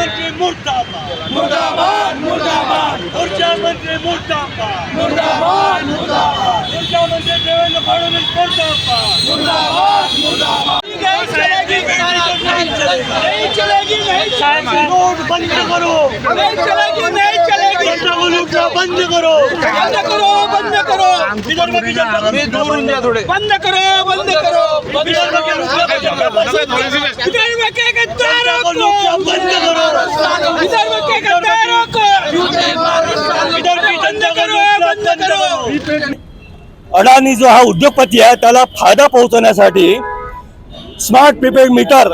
मंत्री मुर्दाबाद मुर्दाबाद मुर्दाबाद ऊर्जा मंत्री मुर्दाबाद मुर्दाबाद मुर्दाबाद ऊर्जा मंत्री देवेंद्र फडणवीस मुर्दाबाद मुर्दाबाद मुर्दाबाद नहीं चलेगी नहीं चलेगी नहीं चलेगी रोड बंद करो नहीं चलेगी नहीं चलेगी बंद करो बंद करो बंद करो विदर्भ की को लूटना बंद करो बंद करो विदर्भ के है। विदर्भ को बंद करो विदर्भ के गद्दारों को विदर्भ की जनता को लूटना बंद करो अडाणी जो हा उद्योगपती आहे त्याला फायदा पोहोचवण्यासाठी स्मार्ट प्रीपेड मीटर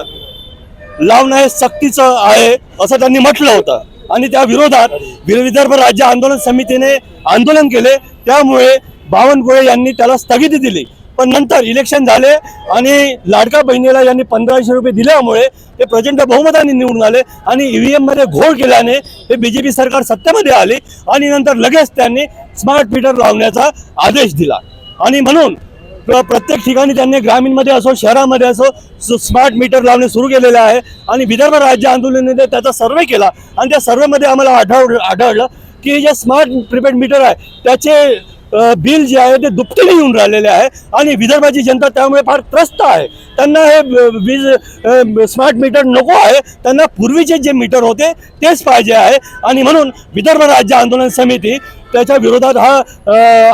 लावणं हे सक्तीचं आहे असं त्यांनी म्हटलं होतं. आणि त्या विरोधात विदर्भ राज्य आंदोलन समितीने आंदोलन केले. त्यामुळे बावनकुळे यांनी त्याला स्थगिती दिली. पण नंतर इलेक्शन झाले आणि लाडका बहिणीला यांनी पंधराशे रुपये दिल्यामुळे ते प्रचंड बहुमताने निवडून आले आणि ईव्हीएममध्ये घोळ केल्याने हे बीजेपी सरकार सत्तेमध्ये आले आणि नंतर लगेच त्यांनी स्मार्ट मीटर लावण्याचा आदेश दिला. आणि म्हणून प्र- प्रत्येक ठिकाणी त्यांनी ग्रामीणमध्ये असो शहरामध्ये असो स्मार्ट मीटर लावणे सुरू केलेले आहे. आणि विदर्भ राज्य आंदोलनाने त्याचा सर्वे केला. आणि त्या सर्वेमध्ये आम्हाला आढळ आढळलं की जे स्मार्ट प्रीपेड मीटर आहे त्याचे बिल जे आहे ते दुपटीने येऊन राहिलेले आहे आणि विदर्भाची जनता त्यामुळे फार त्रस्त आहे. त्यांना हे वीज स्मार्ट मीटर नको आहे. त्यांना पूर्वीचे जे मीटर होते तेच पाहिजे आहे. आणि म्हणून विदर्भ राज्य आंदोलन समिती त्याच्या विरोधात हा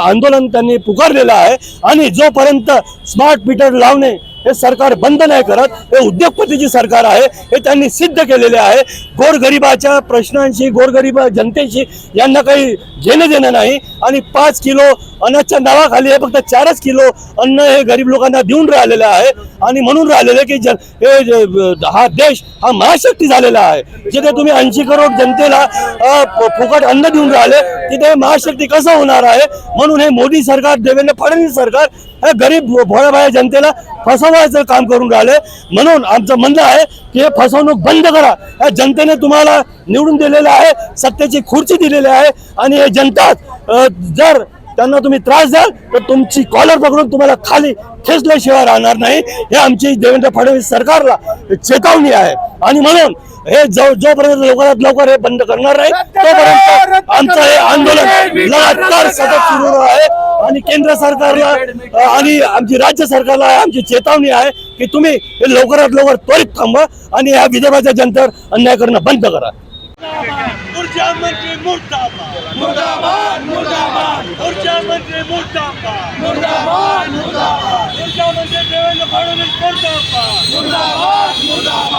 आंदोलन त्यांनी पुकारलेलं आहे. आणि जोपर्यंत स्मार्ट मीटर लावणे हे सरकार बंद नाही करत हे उद्योगपतीची सरकार आहे हे त्यांनी सिद्ध केलेले आहे. गोरगरिबाच्या प्रश्नांशी गोरगरीब जनतेशी यांना काही घेणं देणं नाही. आणि पाच किलो अन्नाच्या नावाखाली हे फक्त चारच किलो अन्न हे गरीब लोकांना देऊन राहिलेलं आहे. आणि म्हणून राहिलेलं की जन हे हा देश हा महाशक्ती झालेला आहे. जिथे तुम्ही ऐंशी करोड जनतेला फ- फुकट अन्न देऊन राहिले तिथे महाशक्ती कसं होणार आहे? म्हणून हे मोदी सरकार देवेंद्र फडणवीस सरकार हे गरीब भोळ्याभाळ्या जनतेला फसवायचं काम करून राहिले. म्हणून आमचं म्हणणं आहे की हे फसवणूक बंद करा. या जनतेने तुम्हाला निवडून दिलेलं आहे सत्तेची खुर्ची दिलेली आहे. आणि हे जनताच जर त्यांना तुम्ही त्रास द्याल तर तुमची कॉलर पकडून तुम्हाला खाली खेचल्याशिवाय राहणार नाही. हे आमची देवेंद्र फडणवीस सरकारला चेतावणी आहे. आणि म्हणून हे जो जोपर्यंत लवकरात लवकर हे बंद करणार नाही तोपर्यंत आमचं हे आंदोलन लगातार सतत सुरू आहे. आणि केंद्र सरकारला आणि आमची राज्य सरकारला आमची चेतावणी आहे की तुम्ही हे लवकरात लवकर त्वरित थांबवा आणि या विदर्भाच्या जनतेवर अन्याय करणं बंद करा. ऊर्जा मंत्री मुर्दाबाद. मुर्दाबाद मुर्दाबाद. ऊर्जा मंत्री मुर्दाबाद. मुर्दाबाद मुर्दाबाद. ऊर्जा मंत्री देवेंद्र फडणवीस मुर्दाबाद. मुर्दाबाद मुर्दाबाद.